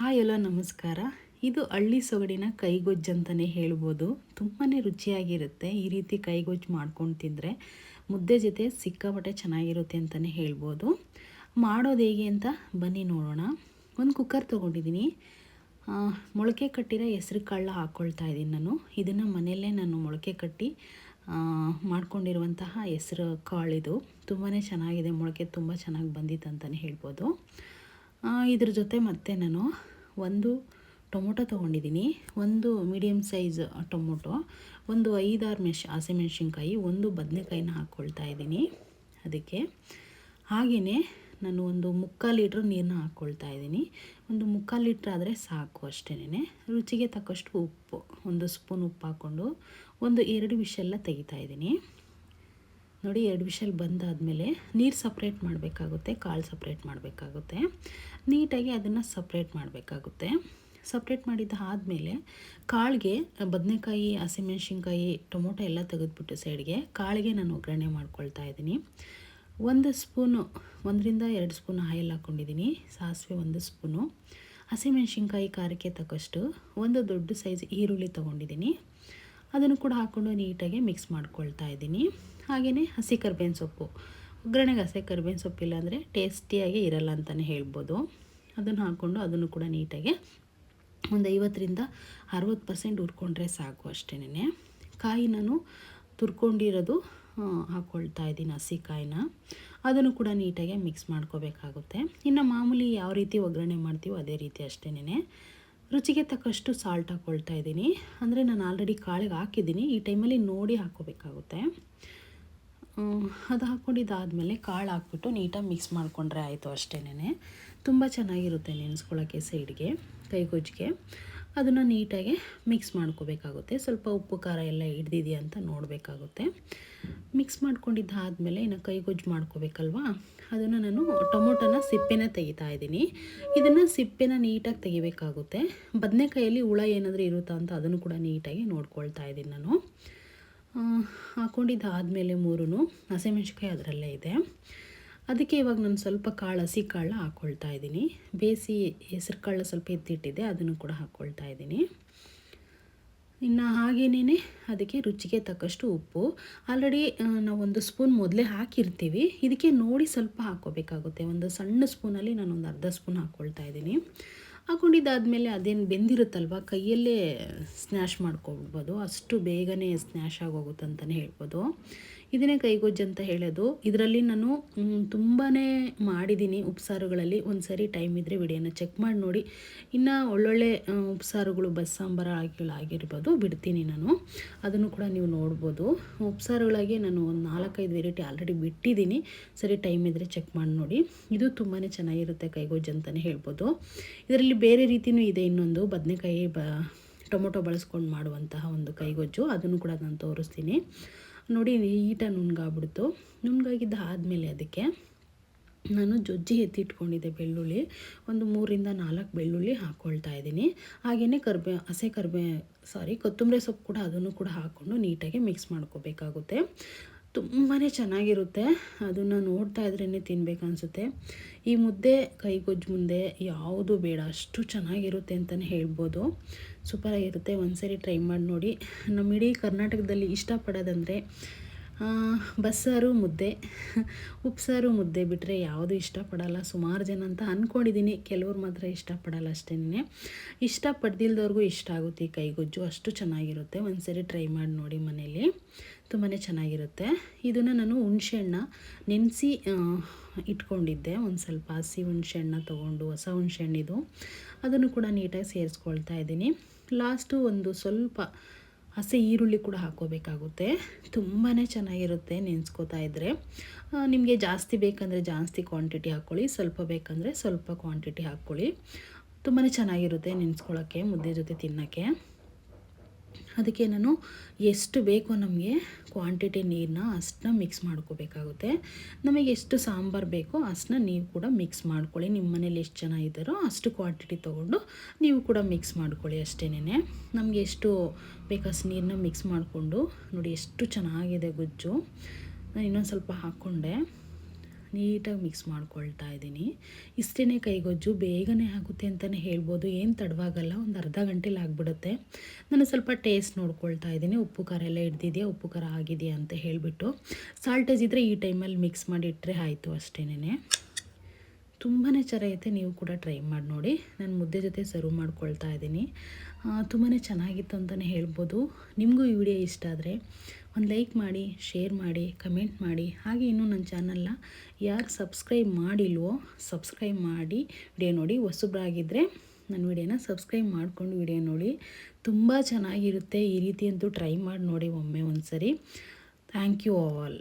Hi ಎಲ್ಲ ನಮಸ್ಕಾರ. ಇದು ಹಳ್ಳಿ ಸೊಗಡಿನ ಕೈಗೊಜ್ಜು ಅಂತಲೇ ಹೇಳ್ಬೋದು. ತುಂಬಾ ರುಚಿಯಾಗಿರುತ್ತೆ ಈ ರೀತಿ ಕೈಗೊಜ್ಜು ಮಾಡ್ಕೊಂಡು ತಿಂದರೆ. ಮುದ್ದೆ ಜೊತೆ ಸಿಕ್ಕಾಪಟ್ಟೆ ಚೆನ್ನಾಗಿರುತ್ತೆ ಅಂತಲೇ ಹೇಳ್ಬೋದು. ಮಾಡೋದು ಹೇಗೆ ಅಂತ ಬನ್ನಿ ನೋಡೋಣ. ಒಂದು ಕುಕ್ಕರ್ ತೊಗೊಂಡಿದ್ದೀನಿ ಮೊಳಕೆ ಕಟ್ಟಿರೋ ಹೆಸ್ರು ಕಾಳು ಹಾಕ್ಕೊಳ್ತಾ ಇದ್ದೀನಿ ನಾನು. ಇದನ್ನು ಮನೆಯಲ್ಲೇ ನಾನು ಮೊಳಕೆ ಕಟ್ಟಿ ಮಾಡ್ಕೊಂಡಿರುವಂತಹ ಹೆಸ್ರು ಕಾಳಿದು ತುಂಬಾ ಚೆನ್ನಾಗಿದೆ, ಮೊಳಕೆ ತುಂಬ ಚೆನ್ನಾಗಿ ಬಂದಿತ್ತು ಅಂತಲೇ ಹೇಳ್ಬೋದು. ಇದ್ರ ಜೊತೆ ಮತ್ತೆ ನಾನು ಒಂದು ಟೊಮೊಟೊ ತೊಗೊಂಡಿದ್ದೀನಿ, ಒಂದು ಮೀಡಿಯಮ್ ಸೈಜ್ ಟೊಮೊಟೊ, ಒಂದು ಐದಾರು ಮೆಣ್ ಹಸಿಮೆಣ್ಸಿನ್ಕಾಯಿ ಒಂದು ಬದನೆಕಾಯಿನ ಹಾಕ್ಕೊಳ್ತಾ ಇದ್ದೀನಿ. ಅದಕ್ಕೆ ಹಾಗೆಯೇ ನಾನು ಒಂದು ಮುಕ್ಕಾಲು ಲೀಟ್ರ್ ನೀರನ್ನ ಹಾಕ್ಕೊಳ್ತಾ ಇದ್ದೀನಿ. ಒಂದು ಮುಕ್ಕಾಲು ಲೀಟ್ರ್ ಆದರೆ ಸಾಕು ಅಷ್ಟೇನೆ ರುಚಿಗೆ ತಕ್ಕಷ್ಟು ಉಪ್ಪು, ಒಂದು ಸ್ಪೂನ್ ಉಪ್ಪು ಹಾಕ್ಕೊಂಡು ಒಂದು ಎರಡು ವಿಷೆಲ್ಲ ತೆಗಿತಾ ಇದ್ದೀನಿ. ನೋಡಿ, ಎರಡು ವಿಷಲ್ ಬಂದಾದಮೇಲೆ ನೀರು ಸಪ್ರೇಟ್ ಮಾಡಬೇಕಾಗುತ್ತೆ, ಕಾಳು ಸಪ್ರೇಟ್ ಮಾಡಬೇಕಾಗುತ್ತೆ. ನೀಟಾಗಿ ಅದನ್ನು ಸಪ್ರೇಟ್ ಮಾಡಬೇಕಾಗುತ್ತೆ. ಸಪ್ರೇಟ್ ಮಾಡಿದ್ದು ಆದಮೇಲೆ ಕಾಳಿಗೆ ಬದನೆಕಾಯಿ, ಹಸಿಮೆಣ್ಸಿನ್ಕಾಯಿ, ಟೊಮೊಟೊ ಎಲ್ಲ ತೆಗೆದುಬಿಟ್ಟು ಸೈಡ್ಗೆ ಕಾಳಿಗೆ ನಾನು ಒಗ್ಗರಣೆ ಮಾಡ್ಕೊಳ್ತಾ ಇದ್ದೀನಿ. ಒಂದು ಸ್ಪೂನು, ಒಂದರಿಂದ ಎರಡು ಸ್ಪೂನ್ ಆಯಿಲ್ ಹಾಕ್ಕೊಂಡಿದ್ದೀನಿ ಸಾಸಿವೆ ಒಂದು ಸ್ಪೂನು. ಹಸಿಮೆಣ್ಸಿನ್ಕಾಯಿ, ಖಾರಕ್ಕೆ ತಕ್ಕಷ್ಟು ಒಂದು ದೊಡ್ಡ ಸೈಜ್ ಈರುಳ್ಳಿ ತೊಗೊಂಡಿದ್ದೀನಿ. ಅದನ್ನು ಕೂಡ ಹಾಕ್ಕೊಂಡು ನೀಟಾಗಿ ಮಿಕ್ಸ್ ಮಾಡ್ಕೊಳ್ತಾ ಇದ್ದೀನಿ. ಹಾಗೆಯೇ ಹಸಿ ಕರ್ಬೇವಿನ ಸೊಪ್ಪು. ಒಗ್ಗರಣೆಗೆ ಹಸಿ ಕರ್ಬೇವಿನ ಸೊಪ್ಪು ಇಲ್ಲಾಂದರೆ ಟೇಸ್ಟಿಯಾಗಿ ಇರಲ್ಲ ಅಂತಲೇ ಹೇಳ್ಬೋದು. ಅದನ್ನು ಹಾಕ್ಕೊಂಡು ಅದನ್ನು ಕೂಡ ನೀಟಾಗಿ ಒಂದು ಐವತ್ತರಿಂದ ಅರವತ್ತು ಪರ್ಸೆಂಟ್ ಹುರ್ಕೊಂಡ್ರೆ ಸಾಕು ಅಷ್ಟೇನೆ. ಕಾಯಿ ನಾನು ತುರ್ಕೊಂಡಿರೋದು ಹಾಕ್ಕೊಳ್ತಾ ಇದ್ದೀನಿ ಹಸಿ ಕಾಯಿನ. ಅದನ್ನು ಕೂಡ ನೀಟಾಗಿ ಮಿಕ್ಸ್ ಮಾಡ್ಕೋಬೇಕಾಗುತ್ತೆ. ಇನ್ನು ಮಾಮೂಲಿ ಯಾವ ರೀತಿ ಒಗ್ಗರಣೆ ಮಾಡ್ತೀವೋ ಅದೇ ರೀತಿ ಅಷ್ಟೇನೆ. ರುಚಿಗೆ ತಕ್ಕಷ್ಟು ಸಾಲ್ಟ್ ಹಾಕ್ಕೊಳ್ತಾ ಇದ್ದೀನಿ. ಅಂದರೆ ನಾನು ಆಲ್ರೆಡಿ ಕಾಳಿಗೆ ಹಾಕಿದ್ದೀನಿ. ಈ ಟೈಮಲ್ಲಿ ನೋಡಿ ಹಾಕ್ಕೋಬೇಕಾಗುತ್ತೆ. ಅದು ಹಾಕ್ಕೊಂಡಿದ್ದಾದಮೇಲೆ ಕಾಳು ಹಾಕ್ಬಿಟ್ಟು ನೀಟಾಗಿ ಮಿಕ್ಸ್ ಮಾಡಿಕೊಂಡ್ರೆ ಆಯಿತು ಅಷ್ಟೇನೆ ತುಂಬ ಚೆನ್ನಾಗಿರುತ್ತೆ ನೆನೆಸ್ಕೊಳ್ಳೋಕ್ಕೆ ಸೈಡ್ಗೆ ಕೈಗೊಜ್ಜಿಗೆ ಅದನ್ನು ನೀಟಾಗಿ ಮಿಕ್ಸ್ ಮಾಡ್ಕೋಬೇಕಾಗುತ್ತೆ. ಸ್ವಲ್ಪ ಉಪ್ಪು, ಖಾರ ಎಲ್ಲ ಹಿಡ್ದಿದೆಯಾ ಅಂತ ನೋಡಬೇಕಾಗುತ್ತೆ. ಮಿಕ್ಸ್ ಮಾಡ್ಕೊಂಡಿದ್ದಾದಮೇಲೆ ಇನ್ನು ಕೈಗೊಜ್ಜು ಮಾಡ್ಕೋಬೇಕಲ್ವಾ? ಅದನ್ನು ನಾನು ಟೊಮೊಟೊನ ಸಿಪ್ಪೆನ ತೆಗಿತಾ ಇದ್ದೀನಿ. ಇದನ್ನು ಸಿಪ್ಪೆನ ನೀಟಾಗಿ ತೆಗಿಬೇಕಾಗುತ್ತೆ. ಬದನೆಕಾಯಲ್ಲಿ ಹುಳ ಏನಾದರೂ ಇರುತ್ತಾ ಅಂತ ಅದನ್ನು ಕೂಡ ನೀಟಾಗಿ ನೋಡ್ಕೊಳ್ತಾ ಇದ್ದೀನಿ ನಾನು. ಹಾಕ್ಕೊಂಡಿದ್ದಾದಮೇಲೆ ಮೂರೂ ಹಸಿಮೆಣ್ಸಿಕಾಯಿ ಅದರಲ್ಲೇ ಇದೆ. ಅದಕ್ಕೆ ಇವಾಗ ನಾನು ಸ್ವಲ್ಪ ಕಾಳು, ಹಸಿ ಕಾಳು ಹಾಕ್ಕೊಳ್ತಾ ಇದ್ದೀನಿ. ಬೇಯಿಸಿ ಹೆಸ್ರು ಕಾಳು ಸ್ವಲ್ಪ ಎತ್ತಿಟ್ಟಿದ್ದೆ, ಅದನ್ನು ಕೂಡ ಹಾಕ್ಕೊಳ್ತಾ ಇದ್ದೀನಿ. ಇನ್ನು ಹಾಗೇನೇ ಅದಕ್ಕೆ ರುಚಿಗೆ ತಕ್ಕಷ್ಟು ಉಪ್ಪು. ಆಲ್ರೆಡಿ ನಾವು ಒಂದು ಸ್ಪೂನ್ ಮೊದಲೇ ಹಾಕಿರ್ತೀವಿ. ಇದಕ್ಕೆ ನೋಡಿ ಸ್ವಲ್ಪ ಹಾಕ್ಕೋಬೇಕಾಗುತ್ತೆ. ಒಂದು ಸಣ್ಣ ಸ್ಪೂನಲ್ಲಿ ನಾನು ಒಂದು ಅರ್ಧ ಸ್ಪೂನ್ ಹಾಕ್ಕೊಳ್ತಾ ಇದ್ದೀನಿ. ಹಾಕ್ಕೊಂಡಿದ್ದಾದಮೇಲೆ ಅದೇನು ಬೆಂದಿರುತ್ತಲ್ವ, ಕೈಯಲ್ಲೇ ಸ್ನ್ಯಾಶ್ ಮಾಡ್ಕೊಬಿಡ್ಬೋದು ಅಷ್ಟು ಬೇಗನೆ ಸ್ನ್ಯಾಶ್ ಆಗೋಗುತ್ತೆ ಅಂತಲೇ ಹೇಳ್ಬೋದು. ಇದನ್ನೇ ಕೈಗೊಜ್ಜು ಅಂತ ಹೇಳೋದು. ಇದರಲ್ಲಿ ನಾನು ತುಂಬಾ ಮಾಡಿದ್ದೀನಿ ಉಪ್ಸಾರುಗಳಲ್ಲಿ. ಒಂದು ಸರಿ ಟೈಮ್ ಇದ್ದರೆ ವಿಡಿಯೋನ ಚೆಕ್ ಮಾಡಿ ನೋಡಿ. ಇನ್ನು ಒಳ್ಳೊಳ್ಳೆ ಉಪ್ಸಾರುಗಳು, ಬಸ್ಸಾಂಬಾರ ಆಗಿಗಳು ಆಗಿರ್ಬೋದು ಬಿಡ್ತೀನಿ ನಾನು. ಅದನ್ನು ಕೂಡ ನೀವು ನೋಡ್ಬೋದು. ಉಪ್ಸಾರುಗಳಾಗಿ ನಾನು ಒಂದು ನಾಲ್ಕೈದು ವೆರೈಟಿ ಆಲ್ರೆಡಿ ಬಿಟ್ಟಿದ್ದೀನಿ ಸರಿ, ಟೈಮ್ ಇದ್ದರೆ ಚೆಕ್ ಮಾಡಿ ನೋಡಿ. ಇದು ತುಂಬಾ ಚೆನ್ನಾಗಿರುತ್ತೆ ಕೈಗೊಜ್ಜು ಅಂತಲೇ ಹೇಳ್ಬೋದು. ಇದರಲ್ಲಿ ಬೇರೆ ರೀತಿಯೂ ಇದೆ ಇನ್ನೊಂದು. ಬದನೆಕಾಯಿ ಬ, ಟೊಮೊಟೊ ಬಳಸ್ಕೊಂಡು ಮಾಡುವಂತಹ ಒಂದು ಕೈಗೊಜ್ಜು. ಅದನ್ನು ಕೂಡ ನಾನು ತೋರಿಸ್ತೀನಿ. ನೋಡಿ ನೀಟಾಗಿ ನುಣ್ಗಾಗ್ಬಿಡ್ತು ನುಣ್ಗಾಗಿದ್ದ ಆದಮೇಲೆ ಅದಕ್ಕೆ ನಾನು ಜೊಜ್ಜಿ ಎತ್ತಿಟ್ಕೊಂಡಿದ್ದೆ ಬೆಳ್ಳುಳ್ಳಿ. ಒಂದು ಮೂರಿಂದ ನಾಲ್ಕು ಬೆಳ್ಳುಳ್ಳಿ ಹಾಕ್ಕೊಳ್ತಾ ಇದ್ದೀನಿ. ಹಾಗೆಯೇ ಕರ್ಬೇ, ಹಸೆ ಕರ್ಬೇ ಸಾರಿ ಕೊತ್ತಂಬರಿ ಸೊಪ್ಪು ಕೂಡ ಅದನ್ನು ಕೂಡ ಹಾಕ್ಕೊಂಡು ನೀಟಾಗಿ ಮಿಕ್ಸ್ ಮಾಡ್ಕೋಬೇಕಾಗುತ್ತೆ. ತುಂಬಾ ಚೆನ್ನಾಗಿರುತ್ತೆ. ಅದನ್ನು ನೋಡ್ತಾ ಇದ್ರೇ ತಿನ್ಬೇಕು ಅನಿಸುತ್ತೆ. ಈ ಮುದ್ದೆ ಕೈಗೊಜ್ಜು ಮುಂದೆ ಯಾವುದು ಬೇಡ, ಅಷ್ಟು ಚೆನ್ನಾಗಿರುತ್ತೆ ಅಂತಲೇ ಹೇಳ್ಬೋದು. ಸೂಪರಾಗಿರುತ್ತೆ. ಒಂದ್ಸರಿ ಟ್ರೈ ಮಾಡಿ ನೋಡಿ. ನಮ್ಮ ಇಡೀ ಕರ್ನಾಟಕದಲ್ಲಿ ಇಷ್ಟಪಡೋದಂದರೆ ಬಸ್ಸಾರು ಮುದ್ದೆ. ಉಪ್ಸಾರು ಮುದ್ದೆ ಬಿಟ್ಟರೆ ಯಾವುದು ಇಷ್ಟಪಡಲ್ಲ. ಸುಮಾರು ಜನ ಅಂತ ಅಂದ್ಕೊಂಡಿದ್ದೀನಿ ಕೆಲವ್ರು ಮಾತ್ರ ಇಷ್ಟಪಡಲ್ಲ ಅಷ್ಟೇ ಇಷ್ಟಪಡ್ದಿಲ್ದವ್ರಿಗೂ ಇಷ್ಟ ಆಗುತ್ತೆ ಈ ಕೈಗೊಜ್ಜು. ಅಷ್ಟು ಚೆನ್ನಾಗಿರುತ್ತೆ. ಒಂದ್ಸರಿ ಟ್ರೈ ಮಾಡಿ ನೋಡಿ ಮನೇಲಿ. ತುಂಬಾ ಚೆನ್ನಾಗಿರುತ್ತೆ. ಇದನ್ನು ನಾನು ಹುಣ್ಸೆಹಣ್ಣ ನೆನೆಸಿ ಇಟ್ಕೊಂಡಿದ್ದೆ. ಒಂದು ಸ್ವಲ್ಪ ಹಸಿ ಹುಣ್ಸೆಹಣ್ಣ ತೊಗೊಂಡು, ಹೊಸ ಹುಣ್ಸೆಹಣ್ಣಿದು. ಅದನ್ನು ಕೂಡ ನೀಟಾಗಿ ಸೇರಿಸ್ಕೊಳ್ತಾ ಇದ್ದೀನಿ. ಲಾಸ್ಟು ಒಂದು ಸ್ವಲ್ಪ ಹಸಿ ಈರುಳ್ಳಿ ಕೂಡ ಹಾಕೋಬೇಕಾಗುತ್ತೆ ತುಂಬಾ ಚೆನ್ನಾಗಿರುತ್ತೆ ನೆನೆಸ್ಕೋತಾ ಇದ್ದರೆ ನಿಮಗೆ ಜಾಸ್ತಿ ಬೇಕಂದರೆ ಜಾಸ್ತಿ ಕ್ವಾಂಟಿಟಿ ಹಾಕ್ಕೊಳ್ಳಿ, ಸ್ವಲ್ಪ ಬೇಕಂದರೆ ಸ್ವಲ್ಪ ಕ್ವಾಂಟಿಟಿ ಹಾಕ್ಕೊಳ್ಳಿ. ತುಂಬಾ ಚೆನ್ನಾಗಿರುತ್ತೆ ನೆನೆಸ್ಕೊಳ್ಳೋಕ್ಕೆ ಮುದ್ದೆ ಜೊತೆ ತಿನ್ನೋಕ್ಕೆ. ಅದಕ್ಕೆ ನಾನು ಎಷ್ಟು ಬೇಕೋ ನಮಗೆ ಕ್ವಾಂಟಿಟಿ ನೀರನ್ನ ಅಷ್ಟನ್ನ ಮಿಕ್ಸ್ ಮಾಡ್ಕೋಬೇಕಾಗುತ್ತೆ. ನಮಗೆ ಎಷ್ಟು ಸಾಂಬಾರು ಬೇಕೋ ಅಷ್ಟನ್ನ ನೀವು ಕೂಡ ಮಿಕ್ಸ್ ಮಾಡ್ಕೊಳ್ಳಿ. ನಿಮ್ಮ ಮನೇಲಿ ಎಷ್ಟು ಜನ ಇದ್ದಾರೋ ಅಷ್ಟು ಕ್ವಾಂಟಿಟಿ ತೊಗೊಂಡು ನೀವು ಕೂಡ ಮಿಕ್ಸ್ ಮಾಡ್ಕೊಳ್ಳಿ ಅಷ್ಟೇನೆ ನಮಗೆ ಎಷ್ಟು ಬೇಕಷ್ಟು ನೀರನ್ನ ಮಿಕ್ಸ್ ಮಾಡಿಕೊಂಡು ನೋಡಿ ಎಷ್ಟು ಚೆನ್ನಾಗಿದೆ ಗೊಜ್ಜು. ನಾನು ಇನ್ನೊಂದು ಸ್ವಲ್ಪ ಹಾಕ್ಕೊಂಡೆ. ನೀಟಾಗಿ ಮಿಕ್ಸ್ ಮಾಡ್ಕೊಳ್ತಾ ಇದ್ದೀನಿ. ಇಷ್ಟೇ ಕೈಗೊಜ್ಜು, ಬೇಗನೆ ಆಗುತ್ತೆ ಅಂತಲೇ ಹೇಳ್ಬೋದು. ಏನು ತಡವಾಗಲ್ಲ, ಒಂದು ಅರ್ಧ ಗಂಟೆಲಿ ಆಗಿಬಿಡುತ್ತೆ. ನಾನು ಸ್ವಲ್ಪ ಟೇಸ್ಟ್ ನೋಡ್ಕೊಳ್ತಾ ಇದ್ದೀನಿ. ಉಪ್ಪು, ಖಾರ ಎಲ್ಲ ಹಿಡ್ದಿದೆಯಾ? ಉಪ್ಪು, ಖಾರ ಆಗಿದೆಯಾ ಅಂತ ಹೇಳಿಬಿಟ್ಟು. ಸಾಲ್ಟೇಜ್ ಇದ್ದರೆ ಈ ಟೈಮಲ್ಲಿ ಮಿಕ್ಸ್ ಮಾಡಿ ಇಟ್ಟರೆ ಆಯಿತು ಅಷ್ಟೇನೆ ತುಂಬಾ ಚೆನ್ನಾಗೈತೆ. ನೀವು ಕೂಡ ಟ್ರೈ ಮಾಡಿ ನೋಡಿ. ನಾನು ಮುದ್ದೆ ಜೊತೆ ಸರ್ವ್ ಮಾಡ್ಕೊಳ್ತಾ ಇದ್ದೀನಿ. ತುಂಬಾ ಚೆನ್ನಾಗಿತ್ತು ಅಂತಲೇ ಹೇಳ್ಬೋದು. ನಿಮಗೂ ಈ ವಿಡಿಯೋ ಇಷ್ಟ ಆದರೆ ಒಂದು ಲೈಕ್ ಮಾಡಿ, ಶೇರ್ ಮಾಡಿ, ಕಮೆಂಟ್ ಮಾಡಿ. ಹಾಗೆ ಇನ್ನೂ ನನ್ನ ಚಾನಲ್ನ ಯಾರು ಸಬ್ಸ್ಕ್ರೈಬ್ ಮಾಡಿಲ್ವೋ, ಸಬ್ಸ್ಕ್ರೈಬ್ ಮಾಡಿ ವಿಡಿಯೋ ನೋಡಿ. ಹೊಸಬ್ರಾಗಿದ್ದರೆ ನನ್ನ ವಿಡಿಯೋನ ಸಬ್ಸ್ಕ್ರೈಬ್ ಮಾಡಿಕೊಂಡು ವಿಡಿಯೋ ನೋಡಿ. ತುಂಬ ಚೆನ್ನಾಗಿರುತ್ತೆ ಈ ರೀತಿ ಅಂತೂ ಟ್ರೈ ಮಾಡಿ ನೋಡಿ ಒಮ್ಮೆ ಒಂದು ಸರಿ ಥ್ಯಾಂಕ್ ಯು ಆಲ್.